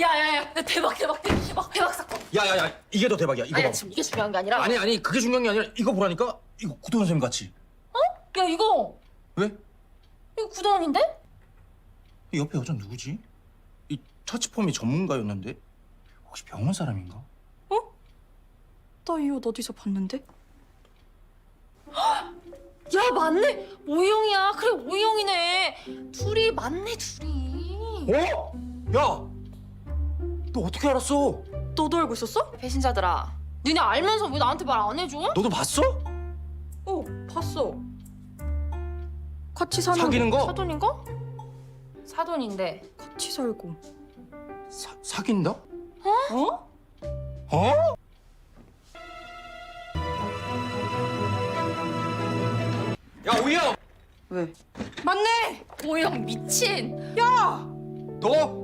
야야야 대박 대박 대박 대박 사건. 야야야 이게 더 대박이야. 이거 아니야 봐. 지금 이게 중요한 게 아니라. 아니 아니 그게 중요한 게 아니라 이거 보라니까 이거 구도원 쌤 같이. 야 이거 왜? 이거 구도원인데? 이 옆에 여자 누구지? 이 터치폼이 전문가였는데 혹시 병원 사람인가? 나 이 옷 어디서 봤는데? 야 맞네 오이영이야 그래 오이영이네 둘이 맞네 둘이 어? 야, 너 어떻게 알았어? 너도 알고 있었어? 배신자들아 니네 알면서 왜 나한테 말 안 해줘? 너도 봤어? 어, 봤어. 같이 사는 사귀는 거? 사돈인가? 사돈인데 같이 살고. 사, 사귄다? 어? 어? 야 오이야, 왜? 맞네 오이영 미친 너